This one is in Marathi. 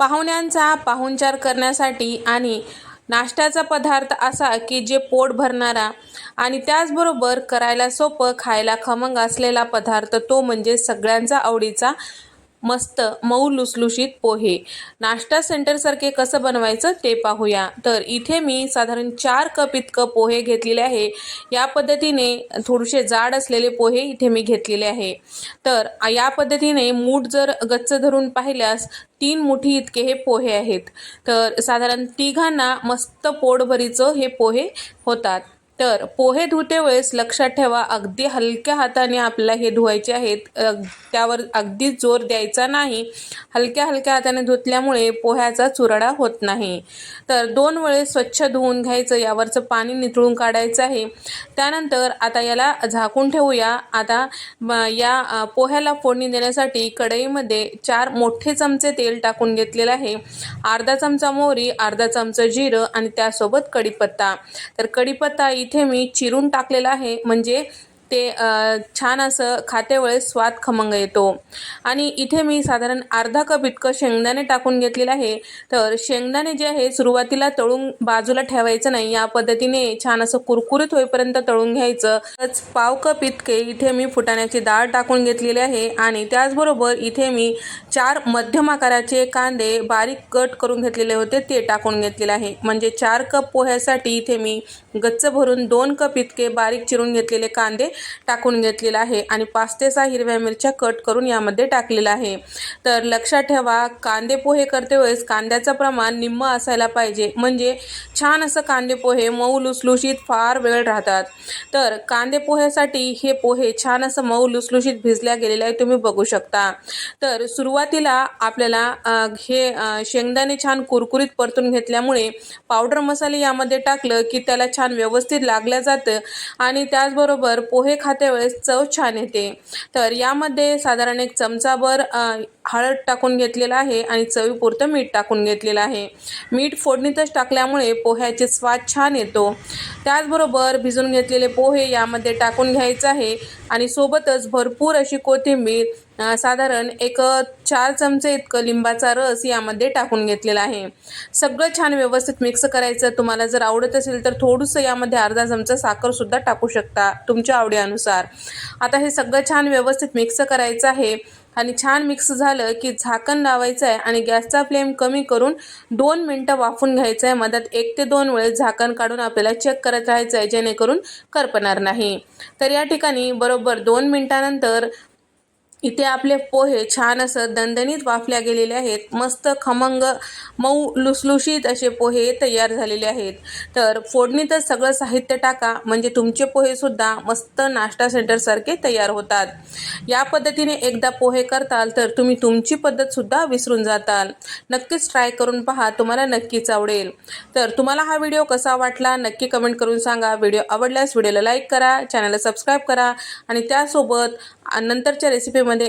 पाहुण्यांचा पाहुणचार करण्यासाठी आणि नाश्त्याचा पदार्थ असा की जे पोट भरणारा आणि त्याचबरोबर करायला सोपं खायला खमंग असलेला पदार्थ तो म्हणजे सगळ्यांचा आवडीचा मस्त मऊ लुसलुशीत पोहे. नाश्ता सेंटरसारखे कसं बनवायचं ते पाहूया. तर इथे मी साधारण चार कप इतकं पोहे घेतलेले आहे. या पद्धतीने थोडेसे जाड असलेले पोहे इथे मी घेतलेले आहे. तर या पद्धतीने मूठ जर गच्च धरून पाहिल्यास तीन मुठी इतके हे पोहे आहेत. तर साधारण तिघांना मस्त पोटभरीचं हे पोहे होतात. तर पोहे धुते वेळेस लक्षात ठेवा अगदी हलक्या हाताने आपल्याला हे धुवायचे आहेत. त्यावर अगदी जोर द्यायचा नाही. हलक्या हलक्या हाताने धुतल्यामुळे पोह्याचा चुराडा होत नाही. तर दोन वेळेस स्वच्छ धुवून घ्यायचं यावरचं पाणी निथळून काढायचं आहे. त्यानंतर आता याला झाकून ठेवूया. आता या पोह्याला फोडणी देण्यासाठी कढईमध्ये चार मोठे चमचे तेल टाकून घेतलेलं आहे. अर्धा चमचा मोहरी अर्धा चमचा जिरं आणि त्यासोबत कढीपत्ता. तर कढीपत्ता इथे मी चिरून टाकलेलं आहे. म्हणजे ते छान असं खातेवेळेस स्वाद खमंग येतो. आणि इथे मी साधारण अर्धा कप इतकं शेंगदाणे टाकून घेतलेलं आहे. तर शेंगदाणे जे आहे सुरुवातीला तळून बाजूला ठेवायचं नाही. या पद्धतीने छान असं कुरकुरीत होईपर्यंत तळून घ्यायचं. तसंच पाव कप इतके इथे मी फुटाण्याची डाळ टाकून घेतलेली आहे. आणि त्याचबरोबर इथे मी चार मध्यम आकाराचे कांदे बारीक कट करून घेतलेले होते ते टाकून घेतलेले आहे. म्हणजे चार कप पोह्यासाठी इथे मी गच्च भरून दोन कप इतके बारीक चिरून घेतलेले कांदे टाकून घेतलेले आहे आणि पाच ते सहा हिरव्या मिरच्या कट करून यामध्ये टाकलेला आहे. तर लक्षात ठेवा कांदे पोहे करते वेळेस कांद्याचं प्रमाण निम्म असायला पाहिजे. म्हणजे छान असं कांदे पोहे मऊ लुसलुशीत फार वेळ राहतात. तर कांदे पोह्यासाठी हे पोहे छान असं मऊ लुसलुशीत भिजल्या गेलेले आहे तुम्ही बघू शकता. तर सुरुवात सुरुवातीला आपल्याला हे शेंगदाणे छान कुरकुरीत परतून घेतल्यामुळे पावडर मसाले यामध्ये टाकलं की त्याला छान व्यवस्थित लागलं जातं आणि त्याचबरोबर पोहे खात्यावेळेस चव छान येते. तर यामध्ये साधारण एक चमचाभर हळद टाकून घेतलेला आहे आणि चवीपुरतं मीठ टाकून घेतलेलं आहे. मीठ फोडणीतच टाकल्यामुळे पोह्याचे स्वाद छान येतो. त्याचबरोबर भिजून घेतलेले पोहे यामध्ये टाकून घ्यायचं आहे आणि सोबतच भरपूर अशी कोथिंबीर साधारण एक चार चमचे इतकं लिंबाचा रस यामध्ये टाकून घेतलेला आहे. सगळं छान व्यवस्थित मिक्स करायचं. तुम्हाला जर आवडत असेल तर थोडंसं यामध्ये अर्धा चमचा साखरसुद्धा टाकू शकता तुमच्या आवडीनुसार. आता हे सगळं छान व्यवस्थित मिक्स करायचं आहे आणि छान मिक्स झालं की झाकण लावायचं आहे आणि गॅसचा फ्लेम कमी करून दोन मिनटं वाफून घ्यायचं आहे. मधात एक ते दोन वेळेस झाकण काढून आपल्याला चेक करत राहायचं आहे जेणेकरून करपणार नाही. तर या ठिकाणी बरोबर दोन मिनटानंतर इथे आपले पोहे छान असं दणदणीत वाफल्या गेलेले आहेत. मस्त खमंग मऊ लुसलुशीत असे पोहे तयार झालेले आहेत. तर फोडणीतच सगळं साहित्य टाका. म्हणजे तुमचे पोहेसुद्धा मस्त नाश्ता सेंटरसारखे तयार होतात. या पद्धतीने एकदा पोहे करताल तर तुम्ही तुमची पद्धतसुद्धा विसरून जाताल. नक्कीच ट्राय करून पहा. तुम्हाला नक्कीच आवडेल. तर तुम्हाला हा व्हिडिओ कसा वाटला? नक्की कमेंट करून सांगा. व्हिडिओ आवडल्यास व्हिडिओला लाईक करा. चॅनलला सबस्क्राईब करा. आणि त्यासोबत नंतरच्या रेसिपीमध्ये